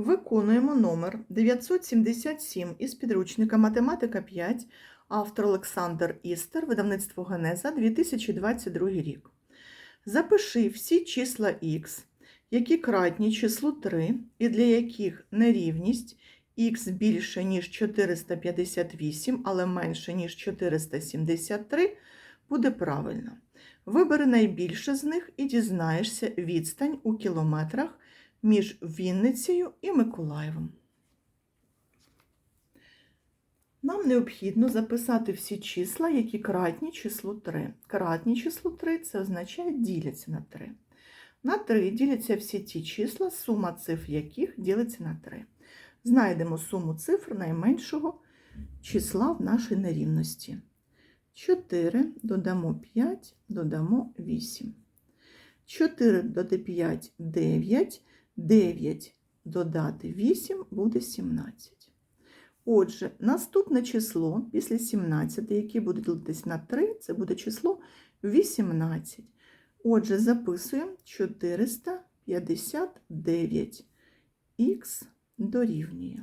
Виконуємо номер 977 із підручника Математика 5, автор Олександр Істер, видавництво Генеза 2022 рік. Запиши всі числа х, які кратні числу 3 і для яких нерівність х більше, ніж 458, але менше, ніж 473, буде правильно. Вибери найбільше з них і дізнаєшся відстань у кілометрах між Вінницею і Миколаєвом. Нам необхідно записати всі числа, які кратні числу 3. Кратні числу 3 це означає діляться на 3. На 3 діляться всі ті числа, сума цифр яких ділиться на 3. Знайдемо суму цифр найменшого числа в нашій нерівності. 4 додамо 5, додамо 8. 4 додати 5 9, 9 додати 8 буде 17. Отже, наступне число після 17, яке буде ділитись на 3, це буде число 18. Отже, записуємо 459 х дорівнює.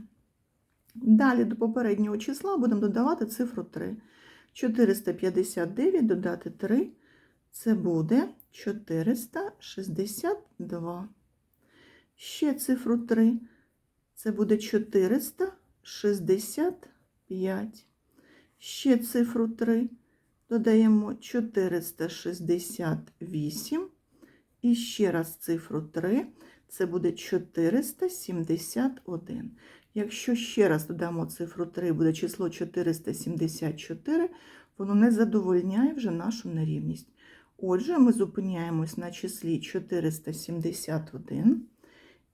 Далі до попереднього числа будемо додавати цифру 3. 459 додати 3 це буде 462. Ще цифру 3 це буде 465. Ще цифру 3 додаємо 468. І ще раз цифру 3 це буде 471. Якщо ще раз додамо цифру 3, буде число 474, воно не задовольняє вже нашу нерівність. Отже, ми зупиняємось на числі 471,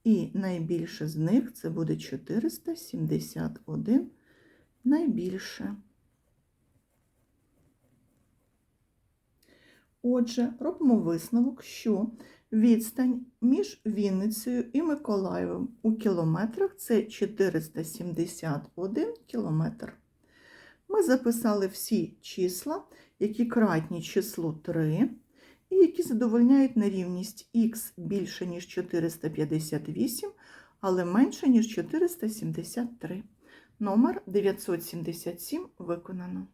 і найбільше з них це буде 471 найбільше. Отже, робимо висновок, що відстань між Вінницею і Миколаєвом у кілометрах це 471 кілометр. Ми записали всі числа, які кратні числу 3, і які задовольняють нерівність х більше, ніж 458, але менше, ніж 473. Номер 977 виконано.